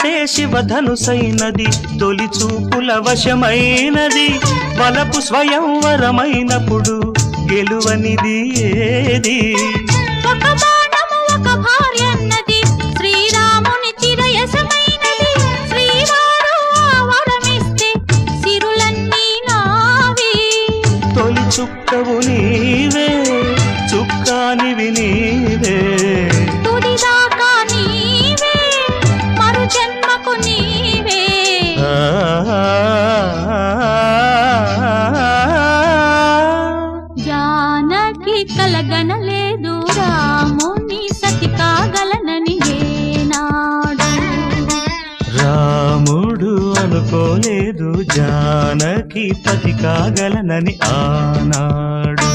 మనసే శివధనుసైనది తొలి చూపుల వశమైనది. వలపు స్వయంవరమైనప్పుడు గెలువనిది ఏది? చుక్కవు నీవే చుక్కానివి నీవే. జానకి కలగనలేదు రాముని సతి కాగలనని ఏనాడు రాముడు అనుకోలేదు జానకి పతి కాగలనని ఆనాడు.